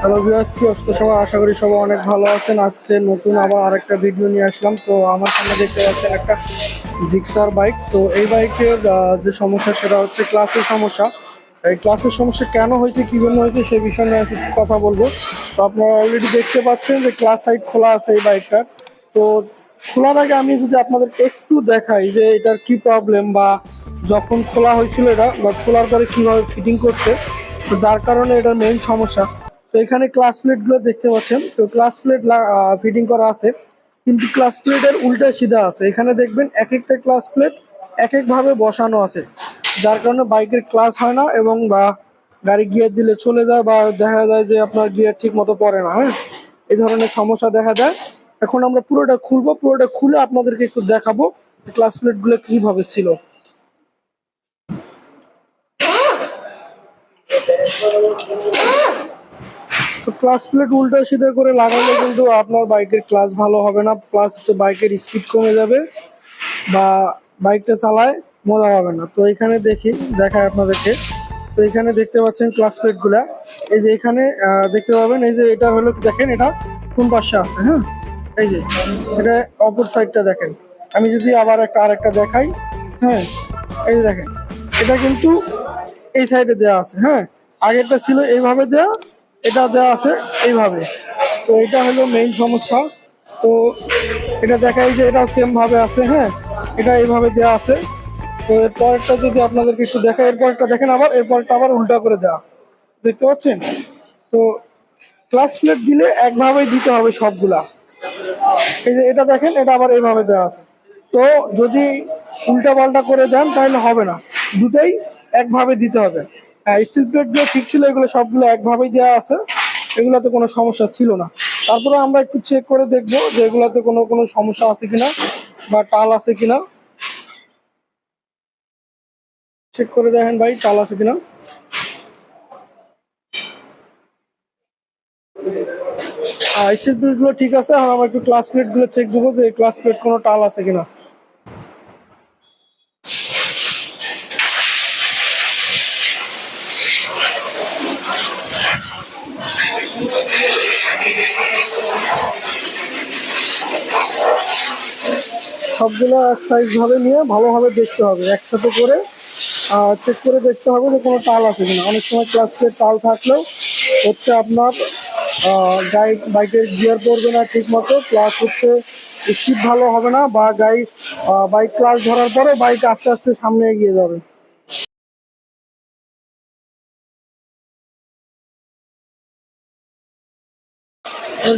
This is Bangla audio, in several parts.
হ্যালো ভিউয়ার্স, কি অবস্থা সবাই আশা করি সবাই অনেক ভালো আছেন। আজকে নতুন আবার আরেকটা ভিডিও নিয়ে আসলাম। তো আমার সামনে দেখতে পাচ্ছেন একটা জিক্সার বাইক। তো এই বাইকের যে সমস্যা সেটা হচ্ছে ক্লাসের সমস্যা। এই ক্লাসের সমস্যা কেন হয়েছে, কী জন্য হয়েছে, সেই বিষয় নিয়ে কথা বলব। তো আপনারা অলরেডি দেখতে পাচ্ছেন যে ক্লাস সাইড খোলা আছে এই বাইকটার। তো খোলার আগে আমি যদি আপনাদেরকে একটু দেখাই যে এটার কি প্রবলেম বা যখন খোলা হয়েছিল এটা, বা খোলার পরে কীভাবে ফিটিং করছে, তো যার কারণে এটার মেইন সমস্যা। এখানে ক্লাস প্লেটগুলো দেখতে পাচ্ছেন। তো ক্লাস প্লেট ফিটিং করা আছে। কিন্তু ক্লাস প্লেটের উল্টা সিধা আছে। এখানে দেখবেন এক একটা ক্লাস প্লেট এক একভাবে বসানো আছে। যার কারণে বাইকের ক্লাস হয় না এবং বা গাড়ি গিয়ার দিলে চলে যায় বা দেখা যায় যে আপনার গিয়ার ঠিক মতো পড়ে না হ্যাঁ? এই ধরনের সমস্যা দেখা যায় এখন আমরা পুরোটা খুলবো, পুরোটা খুলে আপনাদেরকে একটু দেখাবো ক্লাস প্লেটগুলো কীভাবে ছিল। তো ক্লাস প্লেট উল্টো সিধে করে লাগালে কিন্তু আপনার বাইকের ক্লাস ভালো হবে না। প্লাস হচ্ছে বাইকের স্পিড কমে যাবে বা বাইকটা চালায় মজা হবে না। তো এখানে দেখি দেখায় আপনাদেরকে। তো এখানে দেখতে পাচ্ছেন ক্লাস প্লেটগুলা এই যে এখানে দেখতে পাবেন, এই যে এটা হলো দেখেন, এটা কোন পাশে আছে হ্যাঁ? এই যে, এটা অপর সাইডটা দেখেন। আমি যদি আবার একটা, আরেকটা দেখাই হ্যাঁ? এই যে দেখেন, এটা কিন্তু এই সাইডে দেওয়া আছে হ্যাঁ? আগেরটা ছিল এইভাবে দেওয়া এটা দেওয়া আছে এইভাবে। তো এটা হলো মেইন সমস্যা। তো এটা দেখাই যে এটা সেম ভাবে আছে হ্যাঁ? এটা এইভাবে দেওয়া আছে। তো এর পরেরটা যদি আপনাদেরকে একটু দেখা এরপরটা দেখেন আবার এরপরটা আবার উল্টা করে দেওয়া। দেখতে পাচ্ছেন? তো ক্লাস প্লেট দিলে একভাবেই দিতে হবে সবগুলা। এই যে এটা দেখেন, এটা আবার এইভাবে দেওয়া আছে। তো যদি উল্টা পাল্টা করে দেন, তাহলে হবে না। দুটোই একভাবে দিতে হবে। হ্যাঁ স্টিল প্লেটগুলো ঠিক ছিল, এগুলো সবগুলো একভাবেই দেওয়া আছে। এগুলোতে কোনো সমস্যা ছিল না। তারপরে আমরা একটু চেক করে দেখব যে এগুলোতে কোনো কোনো সমস্যা আছে কিনা বা টাল আছে কিনা। চেক করে দেখেন ভাই, টাল আছে কিনা। স্টিল প্লেটগুলো ঠিক আছে আর আমরা একটু ক্লাস প্লেটগুলো চেক দেবো যে ক্লাস প্লেট কোনো টাল আছে কিনা। সবগুলো এক সাইজ ভাবে নিয়ে ভালোভাবে দেখতে হবে। একসাথে করে চেক করে দেখতে হবে যে কোনো টাল আছে কিনা। অনেক সময় ক্লাসের টাল থাকলেও হচ্ছে আপনার গাইড বাইকের গিয়ার পড়বে না ঠিক মতো প্লাস হচ্ছে স্পিড ভালো হবে না বা গাইড বাইক ক্লাস ধরার পরে বাইক আস্তে আস্তে সামনে এগিয়ে যাবে।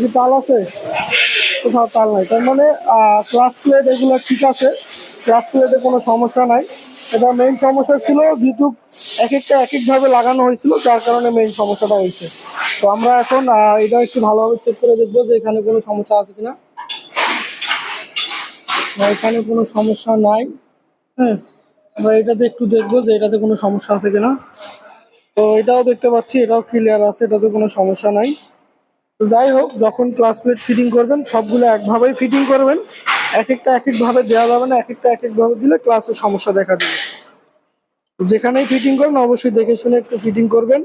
কি তাল আছে? কোথাও তাল নাই। তার মানে ক্লাস প্লেট এগুলো ঠিক আছে। ক্লাস প্লেটে কোনো সমস্যা নাই। এটা মেইন সমস্যা ছিল যেহেতু এক একটা এক একভাবে লাগানো হয়েছিল, যার কারণে মেইন সমস্যাটা হয়েছে। তো আমরা এখন এটা একটু ভালোভাবে চেক করে দেখব যে এখানে কোনো সমস্যা আছে কিনা। এখানে কোনো সমস্যা নাই। হ্যাঁ আমরা এটাতে একটু দেখব যে এটাতে কোনো সমস্যা আছে কিনা। তো এটাও দেখতে পাচ্ছি, এটাও ক্লিয়ার আছে, এটাতে কোনো সমস্যা নাই। তো যাই হোক, যখন ক্লাস প্লেট ফিটিং করবেন, সবগুলো একভাবেই ফিটিং করবেন। এক একটা এক একভাবে দেওয়া যাবে না, এক একটা এক একভাবে দিলে ক্লাসের সমস্যা দেখা দেবে। যেখানেই ফিটিং করেন অবশ্যই দেখে শুনে একটু ফিটিং করবেন।